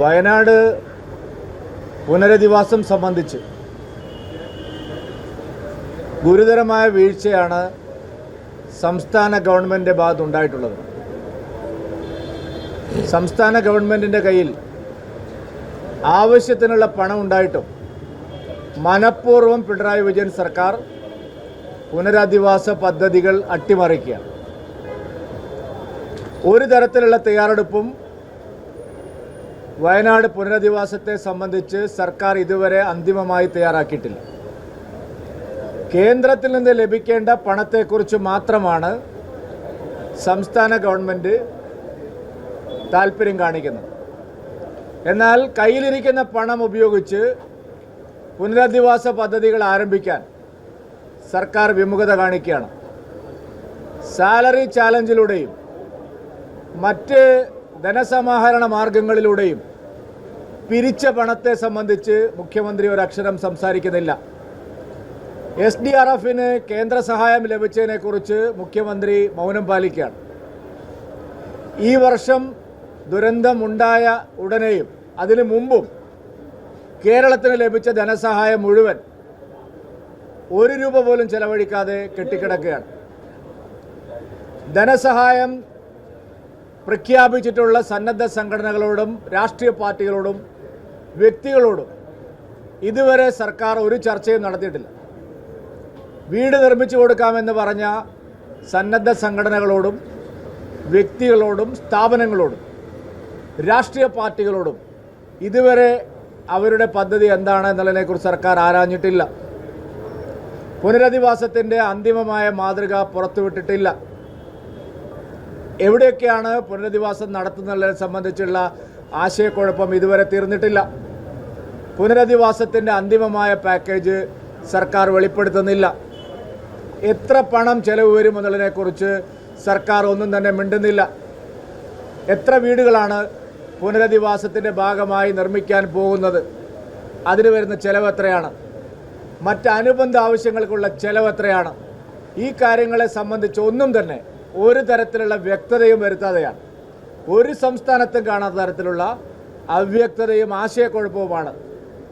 വയനാട് പുനരധിവാസം സംബന്ധിച്ച് ഗുരുതരമായ വീഴ്ചയാണ് സംസ്ഥാന ഗവൺമെന്റിന്റെ ഭാഗത്തുണ്ടായിട്ടുള്ളത്. സംസ്ഥാന ഗവൺമെന്റിന്റെ കയ്യിൽ ആവശ്യത്തിനുള്ള പണം ഉണ്ടായിട്ടും മനഃപൂർവം പിണറായി വിജയൻ സർക്കാർ പുനരധിവാസ പദ്ധതികൾ അട്ടിമറിക്കുക ഒരു തരത്തിലുള്ള തയ്യാറെടുപ്പും വയനാട് പുനരധിവാസത്തെ സംബന്ധിച്ച് സർക്കാർ ഇതുവരെ അന്തിമമായി തയ്യാറാക്കിയിട്ടില്ല. കേന്ദ്രത്തിൽ നിന്ന് ലഭിക്കേണ്ട പണത്തെക്കുറിച്ച് മാത്രമാണ് സംസ്ഥാന ഗവൺമെന്റ് താല്പര്യം കാണിക്കുന്നത്. എന്നാൽ കയ്യിലിരിക്കുന്ന പണം ഉപയോഗിച്ച് പുനരധിവാസ പദ്ധതികൾ ആരംഭിക്കാൻ സർക്കാർ വിമുഖത കാണിക്കുകയാണ്. സാലറി ചാലഞ്ചിലൂടെയും മറ്റ് ധനസമാഹരണ മാർഗങ്ങളിലൂടെയും പിരിച്ച പണത്തെ സംബന്ധിച്ച് മുഖ്യമന്ത്രി ഒരക്ഷരം സംസാരിക്കുന്നില്ല. എസ് ഡി ആർ എഫിന് കേന്ദ്ര സഹായം ലഭിച്ചതിനെക്കുറിച്ച് മുഖ്യമന്ത്രി മൗനം പാലിക്കുകയാണ്. ഈ വർഷം ദുരന്തമുണ്ടായ ഉടനെയും അതിനു മുമ്പും കേരളത്തിന് ലഭിച്ച ധനസഹായം മുഴുവൻ ഒരു രൂപ പോലും ചെലവഴിക്കാതെ കെട്ടിക്കിടക്കുകയാണ്. ധനസഹായം പ്രഖ്യാപിച്ചിട്ടുള്ള സന്നദ്ധ സംഘടനകളോടും രാഷ്ട്രീയ പാർട്ടികളോടും വ്യക്തികളോടും ഇതുവരെ സർക്കാർ ഒരു ചർച്ചയും നടത്തിയിട്ടില്ല. വീട് നിർമ്മിച്ചു കൊടുക്കാമെന്ന് പറഞ്ഞ സന്നദ്ധ സംഘടനകളോടും വ്യക്തികളോടും സ്ഥാപനങ്ങളോടും രാഷ്ട്രീയ പാർട്ടികളോടും ഇതുവരെ അവരുടെ പദ്ധതി എന്താണ് എന്നുള്ളതിനെക്കുറിച്ച് സർക്കാർ ആരാഞ്ഞിട്ടില്ല. പുനരധിവാസത്തിന്റെ അന്തിമമായ മാതൃക പുറത്തുവിട്ടിട്ടില്ല. എവിടെയൊക്കെയാണ് പുനരധിവാസം നടത്തുന്നതിനെ സംബന്ധിച്ചുള്ള ആശയക്കുഴപ്പം ഇതുവരെ തീർന്നിട്ടില്ല. പുനരധിവാസത്തിന്റെ അന്തിമമായ പാക്കേജ് സർക്കാർ വെളിപ്പെടുത്തുന്നില്ല. എത്ര പണം ചെലവ് വരും എന്നുള്ളതിനെക്കുറിച്ച് സർക്കാർ ഒന്നും തന്നെ മിണ്ടുന്നില്ല. എത്ര വീടുകളാണ് പുനരധിവാസത്തിന്റെ ഭാഗമായി നിർമ്മിക്കാൻ പോകുന്നത്? അതിന് വരുന്ന ചെലവ് എത്രയാണ്? മറ്റ് അനുബന്ധ ആവശ്യങ്ങൾക്കുള്ള ചെലവ് എത്രയാണ്? ഈ കാര്യങ്ങളെ സംബന്ധിച്ച് ഒന്നും തന്നെ ഒരു തരത്തിലുള്ള വ്യക്തതയും വരുത്താതെയാണ്. ഒരു സംസ്ഥാനത്തും കാണാത്ത തരത്തിലുള്ള അവ്യക്തതയും ആശയക്കുഴപ്പവുമാണ്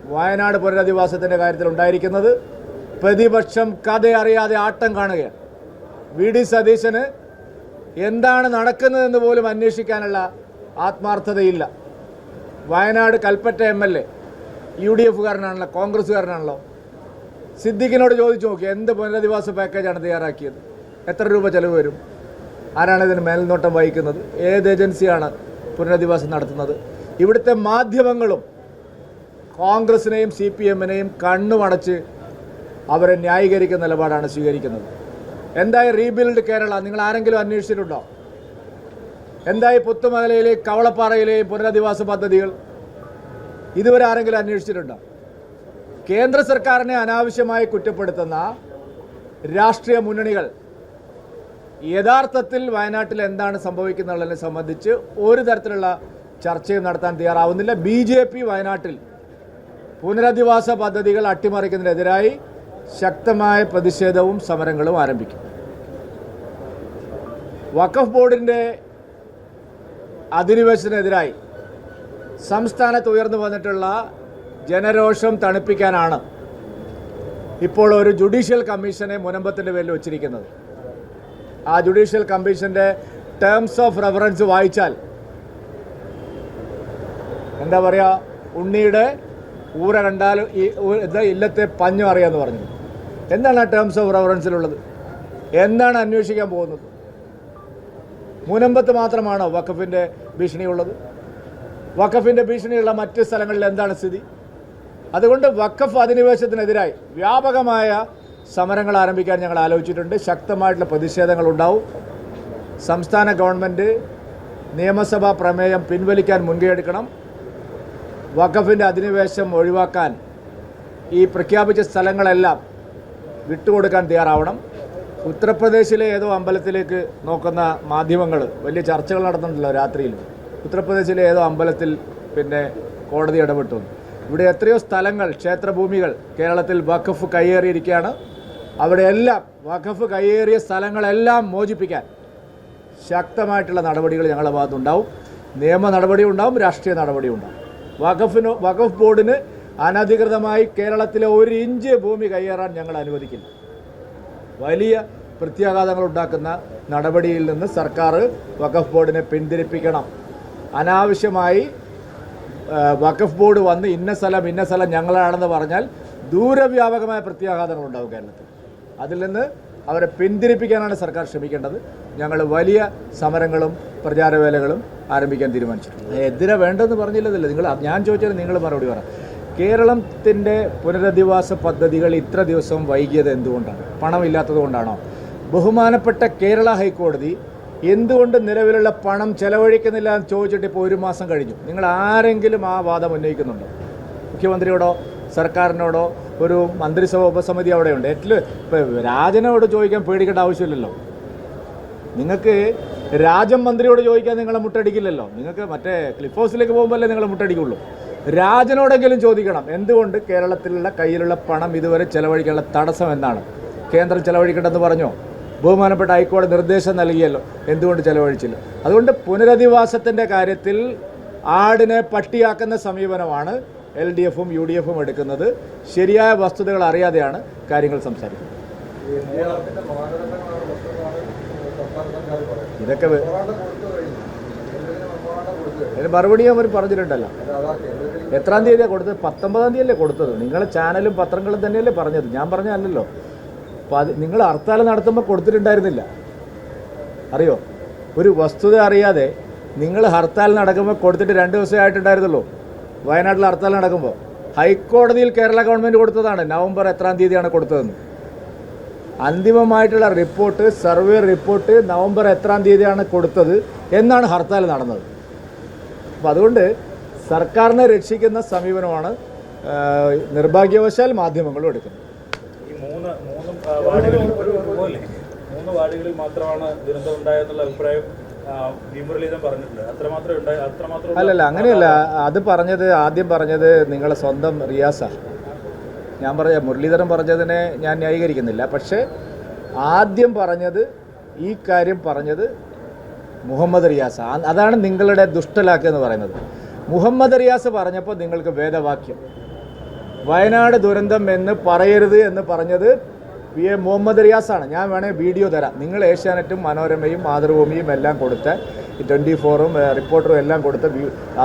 വയനാട് പുനരധിവാസത്തിന്റെ കാര്യത്തിൽ ഉണ്ടായിരിക്കുന്നത്. പ്രതിപക്ഷം കഥ അറിയാതെ ആട്ടം കാണുകയാണ്. വി. ഡി. സതീശന് എന്താണ് നടക്കുന്നതെന്ന് പോലും അന്വേഷിക്കാനുള്ള ആത്മാർത്ഥതയില്ല. Wayanad Kalpetta M L A U D എഫുകാരനാണല്ലോ കോൺഗ്രസ്സുകാരനാണല്ലോ സിദ്ദിഖിനോട് ചോദിച്ചു നോക്കി എന്ത് പുനരധിവാസ പാക്കേജാണ് തയ്യാറാക്കിയത്? എത്ര രൂപ ചെലവ് വരും? ആരാണ് ഇതിന് മേൽനോട്ടം വഹിക്കുന്നത്? ഏത് ഏജൻസിയാണ് പുനരധിവാസം നടത്തുന്നത്? ഇവിടുത്തെ മാധ്യമങ്ങളും കോൺഗ്രസിനെയും സി പി എമ്മിനെയും കണ്ണുമടച്ച് അവരെ ന്യായീകരിക്കുന്ന നിലപാടാണ് സ്വീകരിക്കുന്നത്. എന്തായി റീബിൽഡ് കേരള? നിങ്ങൾ ആരെങ്കിലും അന്വേഷിച്ചിട്ടുണ്ടോ? എന്തായി പുത്തുമലയിലെയും കവളപ്പാറയിലെയും പുനരധിവാസ പദ്ധതികൾ? ഇതുവരെ ആരെങ്കിലും അന്വേഷിച്ചിട്ടുണ്ടോ? കേന്ദ്ര സർക്കാരിനെ അനാവശ്യമായി കുറ്റപ്പെടുത്തുന്ന രാഷ്ട്രീയ മുന്നണികൾ യഥാർത്ഥത്തിൽ വയനാട്ടിൽ എന്താണ് സംഭവിക്കുന്നതിനെ സംബന്ധിച്ച് ഒരു തരത്തിലുള്ള ചർച്ചയും നടത്താൻ തയ്യാറാവുന്നില്ല. ബി ജെ പി വയനാട്ടിൽ പുനരധിവാസ പദ്ധതികൾ അട്ടിമറിക്കുന്നതിനെതിരായി ശക്തമായ പ്രതിഷേധവും സമരങ്ങളും ആരംഭിക്കും. വഖഫ് ബോർഡിന്റെ അധിനിവേശത്തിനെതിരായി സംസ്ഥാനത്ത് ഉയർന്നു വന്നിട്ടുള്ള ജനരോഷം തണുപ്പിക്കാനാണ് ഇപ്പോൾ ഒരു ജുഡീഷ്യൽ കമ്മീഷനെ മുനമ്പത്തിന്റെ പേരിൽ വച്ചിരിക്കുന്നത്. ആ ജുഡീഷ്യൽ കമ്മീഷന്റെ ടേംസ് ഓഫ് റെഫറൻസ് വായിച്ചാൽ എന്താ പറയുക ഉണ്ണിയുടെ ഊര കണ്ടാൽ ഈ ഇല്ലത്തെ പഞ്ഞു അറിയാമെന്ന് പറഞ്ഞു. എന്താണ് ആ ടേംസ് ഓഫ് റെഫറൻസിലുള്ളത് എന്താണ് അന്വേഷിക്കാൻ പോകുന്നത്? മുനമ്പത്ത് മാത്രമാണോ വഖഫിന്റെ ഭീഷണിയുള്ളത് വഖഫിന്റെ ഭീഷണിയുള്ള മറ്റ് സ്ഥലങ്ങളിൽ എന്താണ് സ്ഥിതി? അതുകൊണ്ട് വഖഫ് അധിനിവേശത്തിനെതിരായി വ്യാപകമായ സമരങ്ങൾ ആരംഭിക്കാൻ ഞങ്ങൾ ആലോചിച്ചിട്ടുണ്ട്. ശക്തമായിട്ടുള്ള പ്രതിഷേധങ്ങൾ ഉണ്ടാവും സംസ്ഥാന ഗവൺമെന്റ് നിയമസഭാ പ്രമേയം പിൻവലിക്കാൻ മുൻകൈയെടുക്കണം വഖഫിന്റെ അധിനിവേശം ഒഴിവാക്കാൻ ഈ പ്രഖ്യാപിച്ച സ്ഥലങ്ങളെല്ലാം വിട്ടുകൊടുക്കാൻ തയ്യാറാവണം. ഉത്തർപ്രദേശിലെ ഏതോ അമ്പലത്തിലേക്ക് നോക്കുന്ന മാധ്യമങ്ങൾ വലിയ ചർച്ചകൾ നടത്തുന്നുണ്ടല്ലോ രാത്രിയിൽ. ഉത്തർപ്രദേശിലെ ഏതോ അമ്പലത്തിൽ പിന്നെ കോടതി ഇടപെട്ടു. ഇവിടെ എത്രയോ സ്ഥലങ്ങൾ ക്ഷേത്രഭൂമികൾ കേരളത്തിൽ വഖഫ് കയ്യേറിയിരിക്കുകയാണ്. അവിടെയെല്ലാം വഖഫ് കയ്യേറിയ സ്ഥലങ്ങളെല്ലാം മോചിപ്പിക്കാൻ ശക്തമായിട്ടുള്ള നടപടികൾ ഞങ്ങളുടെ ഭാഗത്തുണ്ടാവും. നിയമ നടപടി ഉണ്ടാവും രാഷ്ട്രീയ നടപടി ഉണ്ടാവും. വഖഫിന് വഖഫ് ബോർഡിന് അനധികൃതമായി കേരളത്തിലെ ഒരു ഇഞ്ച് ഭൂമി കയ്യേറാൻ ഞങ്ങൾ അനുവദിക്കില്ല. വലിയ പ്രത്യാഘാതങ്ങൾ ഉണ്ടാക്കുന്ന നടപടിയിൽ നിന്ന് സർക്കാർ വഖഫ് ബോർഡിനെ പിന്തിരിപ്പിക്കണം. അനാവശ്യമായി വഖഫ് ബോർഡ് വന്ന് ഇന്ന സ്ഥലം ഇന്ന സ്ഥലം ഞങ്ങളാണെന്ന് പറഞ്ഞാൽ ദൂരവ്യാപകമായ പ്രത്യാഘാതങ്ങൾ ഉണ്ടാവും കേരളത്തിൽ. അതിൽ നിന്ന് അവരെ പിന്തിരിപ്പിക്കാനാണ് സർക്കാർ ശ്രമിക്കേണ്ടത്. ഞങ്ങൾ വലിയ സമരങ്ങളും പ്രചാരവേലകളും ആരംഭിക്കാൻ തീരുമാനിച്ചിട്ടുണ്ട്. എതിരെ വേണ്ടെന്ന് പറഞ്ഞില്ലതല്ലേ? നിങ്ങൾ ഞാൻ ചോദിച്ചാൽ നിങ്ങൾ മറുപടി പറ. കേരളത്തിന്റെ പുനരധിവാസ പദ്ധതികൾ ഇത്ര ദിവസം വൈകിയത് എന്തുകൊണ്ടാണ്? പണമില്ലാത്തത് കൊണ്ടാണോ? ബഹുമാനപ്പെട്ട കേരള ഹൈക്കോടതി എന്തുകൊണ്ട് നിലവിലുള്ള പണം ചെലവഴിക്കുന്നില്ല എന്ന് ചോദിച്ചിട്ട് ഇപ്പോൾ ഒരു മാസം കഴിഞ്ഞു. നിങ്ങൾ ആരെങ്കിലും ആ വാദം ഉന്നയിക്കുന്നുണ്ടോ? മുഖ്യമന്ത്രിയോടോ സർക്കാരിനോടോ ഒരു മന്ത്രിസഭ ഉപസമിതി അവിടെയുണ്ട്. എറ്റിൽ ഇപ്പോൾ രാജനോട് ചോദിക്കാൻ പേടിക്കേണ്ട ആവശ്യമില്ലല്ലോ. നിങ്ങൾക്ക് രാജം മന്ത്രിയോട് ചോദിക്കാൻ നിങ്ങളെ മുട്ടടിക്കില്ലല്ലോ. നിങ്ങൾക്ക് മറ്റേ ക്ലിഫ് ഹൗസിലേക്ക് പോകുമ്പോഴല്ലേ നിങ്ങളെ മുട്ടടിക്കുള്ളൂ. രാജനോടെങ്കിലും ചോദിക്കണം എന്തുകൊണ്ട് കേരളത്തിലുള്ള കയ്യിലുള്ള പണം ഇതുവരെ ചെലവഴിക്കാനുള്ള തടസ്സം എന്നാണ് കേന്ദ്രം ചെലവഴിക്കണമെന്ന് പറഞ്ഞോ? ബഹുമാനപ്പെട്ട ഹൈക്കോടതി നിർദ്ദേശം നൽകിയല്ലോ എന്തുകൊണ്ട് ചെലവഴിച്ചില്ല? അതുകൊണ്ട് പുനരധിവാസത്തിന്റെ കാര്യത്തിൽ ആടിനെ പട്ടിയാക്കുന്ന സമീപനമാണ് എൽ ഡി എഫും യു ഡി എഫും എടുക്കുന്നത് ശരിയായ വസ്തുതകൾ അറിയാതെയാണ് കാര്യങ്ങൾ സംസാരിക്കുന്നത്. ഇതൊക്കെ അതിന് മറുപടി അവർ പറഞ്ഞിട്ടുണ്ടല്ലോ. എത്രാം തീയതിയാണ് കൊടുത്തത്? പത്തൊമ്പതാം തീയതി അല്ലേ കൊടുത്തത്? നിങ്ങളെ ചാനലും പത്രങ്ങളും തന്നെയല്ലേ പറഞ്ഞത്? ഞാൻ പറഞ്ഞല്ലോ നിങ്ങൾ ഹർത്താൽ നടത്തുമ്പോൾ കൊടുത്തിട്ടുണ്ടായിരുന്നില്ല. അറിയോ? ഒരു വസ്തുത അറിയാതെ നിങ്ങൾ ഹർത്താൽ നടക്കുമ്പോൾ കൊടുത്തിട്ട് രണ്ട് ദിവസമേ ആയിട്ടുണ്ടായിരുന്നുള്ളൂ. വയനാട്ടിൽ ഹർത്താൽ നടക്കുമ്പോൾ ഹൈക്കോടതിയിൽ കേരള ഗവൺമെന്റ് കൊടുത്തതാണ്. നവംബർ എത്രാം തീയതിയാണ് കൊടുത്തതെന്ന്. അന്തിമമായിട്ടുള്ള റിപ്പോർട്ട് സർവേ റിപ്പോർട്ട് നവംബർ എത്രാം തീയതിയാണ് കൊടുത്തത് എന്നാണ് ഹർത്താൽ നടന്നത്. അപ്പം അതുകൊണ്ട് സർക്കാരിനെ രക്ഷിക്കുന്ന സമീപനമാണ് നിർഭാഗ്യവശാൽ മാധ്യമങ്ങളും എടുക്കുന്നത്. മൂന്ന് മൂന്ന് വാർഡുകളിൽ മാത്രമാണ് ദുരന്തം ഉണ്ടായെന്നുള്ള അഭിപ്രായം അല്ലല്ല അങ്ങനെയല്ല. അത് പറഞ്ഞത് ആദ്യം പറഞ്ഞത് നിങ്ങളെ സ്വന്തം റിയാസാണ് ഞാൻ പറഞ്ഞ മുരളീധരൻ പറഞ്ഞതിനെ ഞാൻ ന്യായീകരിക്കുന്നില്ല. പക്ഷേ ആദ്യം പറഞ്ഞത് ഈ കാര്യം പറഞ്ഞത് മുഹമ്മദ് റിയാസ. അതാണ് നിങ്ങളുടെ ദുഷ്ടലാക്ക് എന്ന് പറയുന്നത്. മുഹമ്മദ് റിയാസ് പറഞ്ഞപ്പോൾ നിങ്ങൾക്ക് വേദവാക്യം. വയനാട് ദുരന്തം എന്ന് പറയരുത് എന്ന് പറഞ്ഞത് പി എ മുഹമ്മദ് റിയാസാണ് ഞാൻ വേണേൽ വീഡിയോ തരാം. നിങ്ങൾ ഏഷ്യാനെറ്റും മനോരമയും മാതൃഭൂമിയും എല്ലാം കൊടുത്ത ട്വന്റി ഫോറും റിപ്പോർട്ടറും എല്ലാം കൊടുത്ത്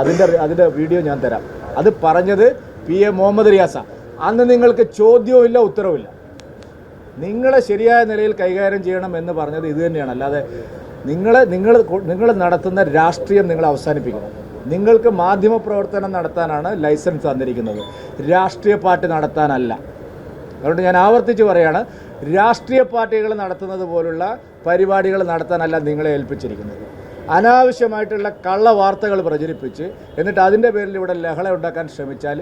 അതിന്റെ അതിന്റെ വീഡിയോ ഞാൻ തരാം. അത് പറഞ്ഞത് പി എ മുഹമ്മദ് റിയാസാണ് അന്ന് നിങ്ങൾക്ക് ചോദ്യവും ഇല്ല നിങ്ങളെ ശരിയായ നിലയിൽ കൈകാര്യം ചെയ്യണം എന്ന് പറഞ്ഞത് ഇത് തന്നെയാണ്. അല്ലാതെ നിങ്ങൾ നിങ്ങൾ നിങ്ങൾ നടത്തുന്ന രാഷ്ട്രീയം നിങ്ങൾ അവസാനിപ്പിക്കണം. നിങ്ങൾക്ക് മാധ്യമപ്രവർത്തനം നടത്താനാണ് ലൈസൻസ് തന്നിരിക്കുന്നത്. രാഷ്ട്രീയ പാർട്ടി നടത്താനല്ല. അതുകൊണ്ട് ഞാൻ ആവർത്തിച്ച് പറയുകയാണ് രാഷ്ട്രീയ പാർട്ടികൾ നടത്തുന്നത് പോലുള്ള പരിപാടികൾ നടത്താനല്ല നിങ്ങളെ ഏൽപ്പിച്ചിരിക്കുന്നത്. അനാവശ്യമായിട്ടുള്ള കള്ള വാർത്തകൾ പ്രചരിപ്പിച്ച് എന്നിട്ട് അതിന്റെ പേരിൽ ഇവിടെ ലഹള ഉണ്ടാക്കാൻ ശ്രമിച്ചാൽ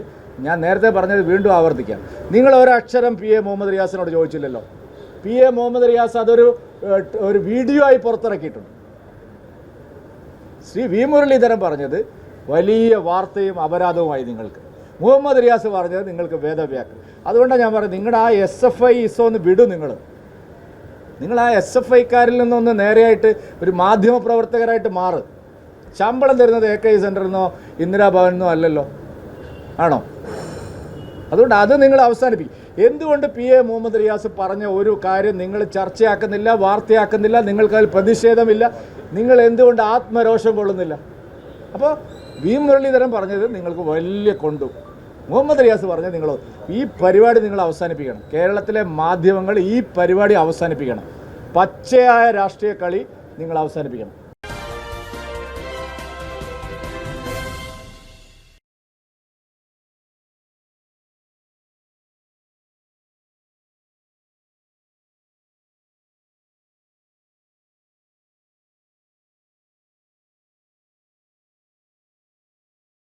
ഞാൻ നേരത്തെ പറഞ്ഞത് വീണ്ടും ആവർത്തിക്കാം. നിങ്ങൾ ഒരക്ഷരം പി എ മുഹമ്മദ് റിയാസിനോട് ചോദിച്ചില്ലല്ലോ. പി എ മുഹമ്മദ് റിയാസ് അതൊരു ഒരു വീഡിയോ ആയി പുറത്തിറക്കിയിട്ടുണ്ട്. ശ്രീ വി മുരളീധരൻ പറഞ്ഞത് വലിയ വാർത്തയും അപരാധവുമായി നിങ്ങൾക്ക്. മുഹമ്മദ് റിയാസ് പറഞ്ഞത് നിങ്ങൾക്ക് വേദവ്യാക്ക്. അതുകൊണ്ടാണ് ഞാൻ പറയുന്നത് നിങ്ങളുടെ ആ എസ് എഫ് ഐ ഇസോ ഒന്ന് വിടും നിങ്ങൾ. നിങ്ങൾ ആ എസ് എഫ് ഐക്കാരിൽ നിന്നൊന്ന് നേരെയായിട്ട് ഒരു മാധ്യമ പ്രവർത്തകരായിട്ട് മാറ്. ശമ്പളം തരുന്നത് എ കെ സെന്ററിൽ നിന്നോ ഇന്ദിരാഭവനിൽ നിന്നോ അല്ലല്ലോ. ആണോ? അതുകൊണ്ട് അത് നിങ്ങൾ അവസാനിപ്പിക്കും. എന്തുകൊണ്ട് പി എ മുഹമ്മദ് റിയാസ് പറഞ്ഞ ഒരു കാര്യം നിങ്ങൾ ചർച്ചയാക്കുന്നില്ല വാർത്തയാക്കുന്നില്ല നിങ്ങൾക്കതിൽ പ്രതിഷേധമില്ല നിങ്ങൾ എന്തുകൊണ്ട് ആത്മരോഷം കൊള്ളുന്നില്ല? അപ്പോൾ വി മുരളീധരൻ പറഞ്ഞത് നിങ്ങൾക്ക് വലിയ കൊണ്ടു മുഹമ്മദ് റിയാസ് പറഞ്ഞത് നിങ്ങൾ ഈ പരിപാടി നിങ്ങൾ അവസാനിപ്പിക്കണം. കേരളത്തിലെ മാധ്യമങ്ങൾ ഈ പരിപാടി അവസാനിപ്പിക്കണം. പച്ചയായ രാഷ്ട്രീയ കളി നിങ്ങൾ അവസാനിപ്പിക്കണം.